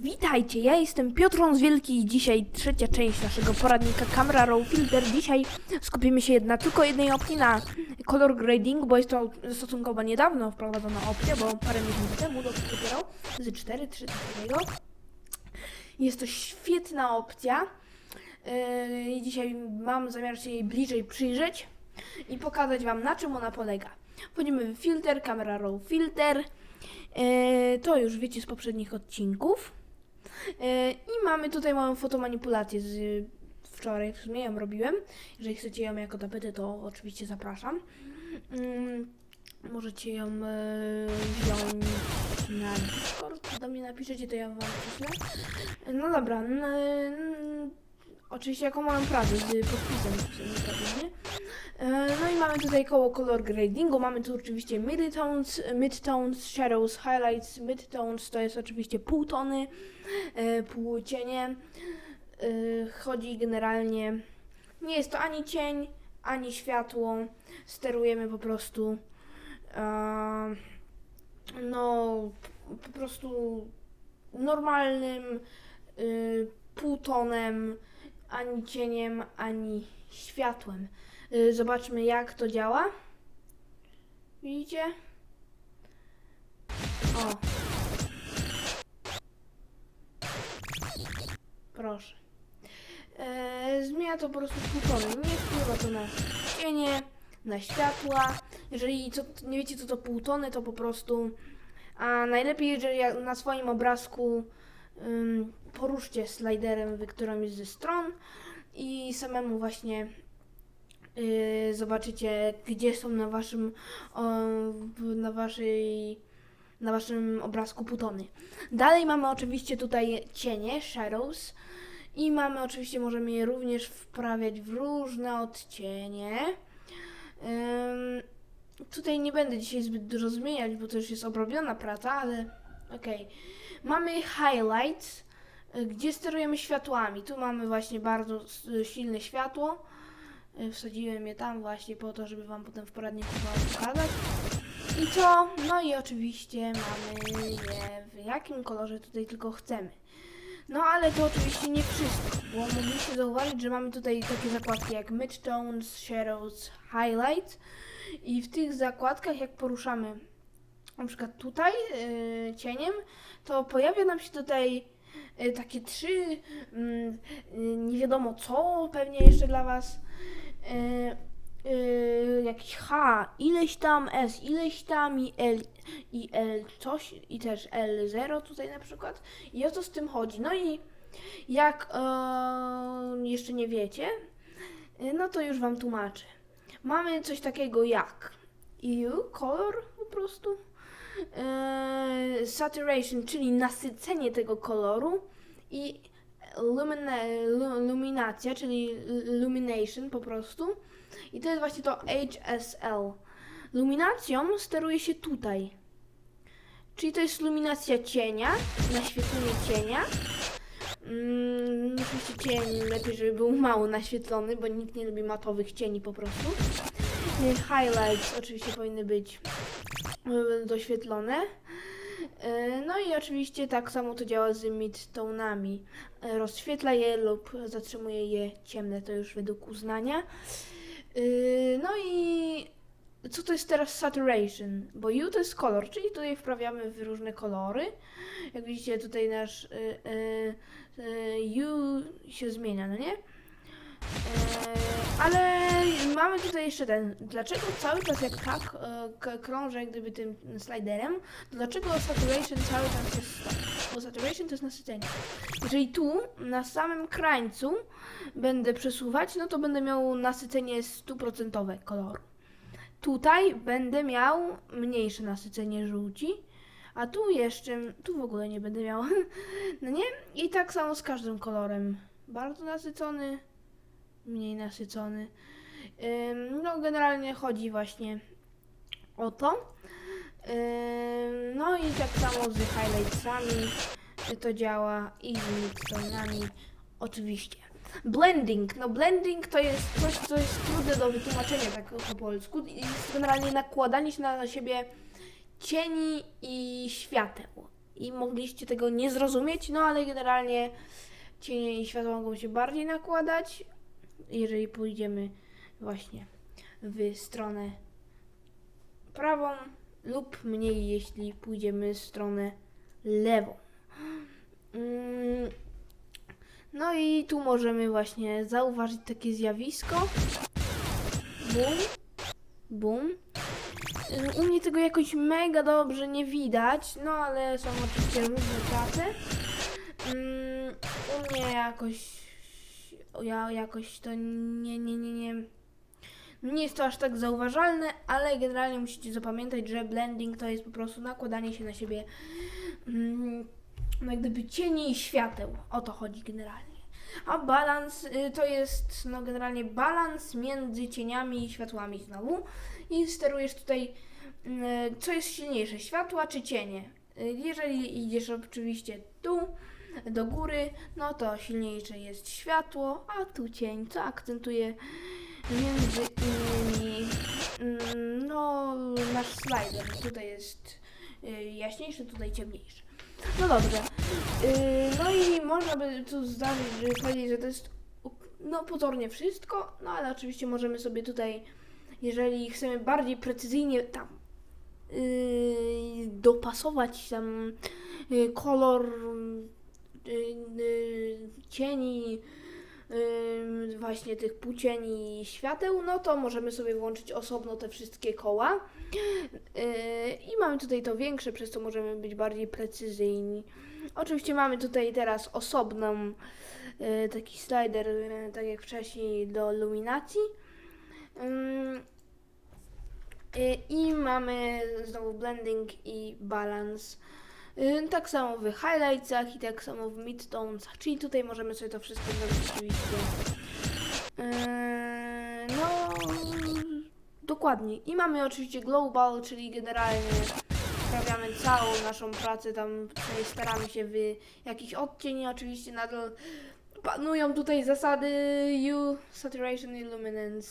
Witajcie, ja jestem Piotr z Wielki i dzisiaj trzecia część naszego poradnika Camera Raw Filter. Dzisiaj skupimy się na tylko jednej opcji na color grading, bo jest to stosunkowo niedawno wprowadzona opcja, bo parę miesięcy temu do dopiero z 4 3 takiego. Jest to świetna opcja yy, dzisiaj mam zamiar się jej bliżej przyjrzeć i pokazać Wam na czym ona polega. Wchodzimy w filter, Camera Raw Filter. Yy, to już wiecie z poprzednich odcinków. Yy, I mamy tutaj małą fotomanipulację z wczoraj, w sumie ją robiłem. Jeżeli chcecie ją jako tapetę, to oczywiście zapraszam. Ym, możecie ją yy, wziąć na Discord, do mnie napiszecie, to ja wam przyślę. No dobra, oczywiście jaką mam pracę z podpisem pewnie. E, No i mamy tutaj koło color gradingu, mamy tu oczywiście midtones, midtones, shadows, highlights, midtones to jest oczywiście półtony, e, półcienie. E, Chodzi generalnie, nie jest to ani cień, ani światło, sterujemy po prostu no po prostu normalnym półtonem, ani cieniem, ani światłem. Y, Zobaczmy jak to działa. Widzicie? O. Proszę. E, zmienia to po prostu półtony. Nie wpływa to na cienie, na światła. Jeżeli co, nie wiecie co to półtony, to po prostu a najlepiej, jeżeli na swoim obrazku poruszcie sliderem w którąś ze stron i samemu właśnie yy, zobaczycie, gdzie są na waszym, na waszej, na waszym obrazku butony. Dalej mamy oczywiście tutaj cienie, shadows i mamy oczywiście, możemy je również wprawiać w różne odcienie. Tutaj nie będę dzisiaj zbyt dużo zmieniać, bo to już jest obrobiona praca, ale okej. Mamy highlights, y, gdzie sterujemy światłami. Tu mamy właśnie bardzo s- silne światło. Y, Wsadziłem je tam właśnie po to, żeby Wam potem w poradniku pokazać. I co? No i oczywiście mamy je w jakim kolorze tutaj tylko chcemy. No ale to oczywiście nie wszystko, bo mogliście zauważyć, że mamy tutaj takie zakładki jak Midtones, Shadows, Highlights i w tych zakładkach jak poruszamy na przykład tutaj yy, cieniem, to pojawia nam się tutaj yy, takie trzy yy, nie wiadomo co, pewnie jeszcze dla Was yy, yy, jakiś H, ileś tam S, ileś tam i L i L coś i też L0 tutaj na przykład i o co z tym chodzi. No i jak e, jeszcze nie wiecie, y, no to już Wam tłumaczę. Mamy coś takiego jak EU, kolor po prostu, saturation, czyli nasycenie tego koloru i lumina, lu, luminacja, czyli lumination po prostu. I to jest właśnie to HSL. Luminacją steruje się tutaj. Czyli to jest luminacja cienia, naświetlenie cienia. Mm, cień lepiej, żeby był mało naświetlony, bo nikt nie lubi matowych cieni po prostu. Highlights oczywiście powinny być y, doświetlone. Y, No i oczywiście tak samo to działa z midtonami. Y, Rozświetla je lub zatrzymuje je ciemne, to już według uznania. No i co to jest teraz saturation? Bo U to jest kolor, czyli tutaj wprawiamy w różne kolory. Jak widzicie tutaj nasz U się zmienia, no nie? E, ale mamy tutaj jeszcze ten. Dlaczego cały czas jak tak e, krążę gdyby tym sliderem, to dlaczego saturation cały czas jest stop? Bo saturation to jest nasycenie. Jeżeli tu na samym krańcu będę przesuwać, no to będę miał nasycenie 100% koloru. Tutaj będę miał mniejsze nasycenie żółci, a tu jeszcze, tu w ogóle nie będę miał. No nie? I tak samo z każdym kolorem. Bardzo nasycony, mniej nasycony. No, generalnie chodzi właśnie o to. No i tak samo z highlightsami to działa i z midtonami oczywiście. Blending. No blending to jest coś, co jest trudne do wytłumaczenia tak po polsku. Jest generalnie nakładanie się na siebie cieni i świateł. i mogliście tego nie zrozumieć, no ale generalnie cienie i światła mogą się bardziej nakładać, jeżeli pójdziemy właśnie w stronę prawą lub mniej, jeśli pójdziemy w stronę lewą. Mm, No i tu możemy właśnie zauważyć takie zjawisko. Bum. Bum. U mnie tego jakoś mega dobrze nie widać, no ale są oczywiście różne czasy. Mm, U mnie jakoś ja jakoś to nie, nie, nie, nie. Nie jest to aż tak zauważalne, ale generalnie musicie zapamiętać, że blending to jest po prostu nakładanie się na siebie mm, no jak gdyby cieni i świateł. O to chodzi generalnie. A balans y, to jest no generalnie balans między cieniami i światłami znowu. I sterujesz tutaj, y, co jest silniejsze, światła czy cienie. Y, Jeżeli idziesz oczywiście tu, do góry, no to silniejsze jest światło, a tu cień, co akcentuje między innymi mm, no nasz slider. Tutaj jest y, jaśniejszy, tutaj ciemniejszy. No dobrze. Y, no i można by tu zdarzyć, że powiedzieć, że to jest no pozornie wszystko, no ale oczywiście możemy sobie tutaj, jeżeli chcemy bardziej precyzyjnie tam y, dopasować tam kolor cieni, y, właśnie tych płcieni świateł, no to możemy sobie włączyć osobno te wszystkie koła. I mamy tutaj to większe, przez to możemy być bardziej precyzyjni. Oczywiście mamy tutaj teraz osobną taki slider, tak jak wcześniej do luminacji. I mamy znowu blending i balance. Yy, Tak samo w highlightsach i tak samo w midtonesach, czyli tutaj możemy sobie to wszystko zrobić. Yy, No, dokładnie. I mamy oczywiście global, czyli generalnie sprawiamy całą naszą pracę, tam staramy się w jakiś odcień, oczywiście nadal panują tutaj zasady U, saturation i luminance.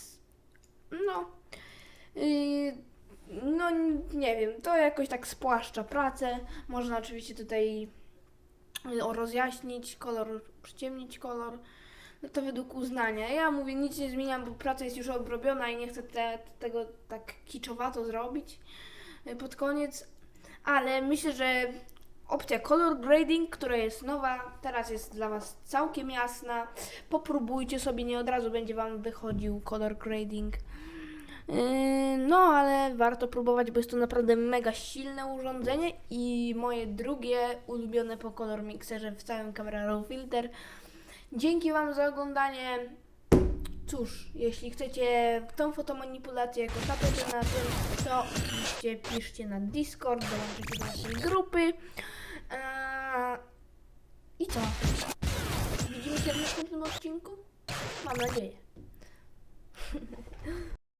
No, yy, no nie wiem, to jakoś tak spłaszcza pracę. Można oczywiście tutaj y, rozjaśnić kolor, przyciemnić kolor. No to według uznania. Ja mówię, nic nie zmieniam, bo praca jest już obrobiona i nie chcę te, tego tak kiczowato zrobić y, pod koniec. Ale myślę, że opcja color grading, która jest nowa, teraz jest dla Was całkiem jasna. Popróbujcie sobie, nie od razu będzie Wam wychodził color grading. Yy, No, ale warto próbować, bo jest to naprawdę mega silne urządzenie i moje drugie ulubione po Color Mixerze w całym Camera Raw Filter. Dzięki Wam za oglądanie. Cóż, jeśli chcecie tą fotomanipulację jako tapetę na tym, to oczywiście piszcie na Discord, dołączycie do naszej grupy. Eee, I co? Widzimy się w następnym odcinku? Mam nadzieję.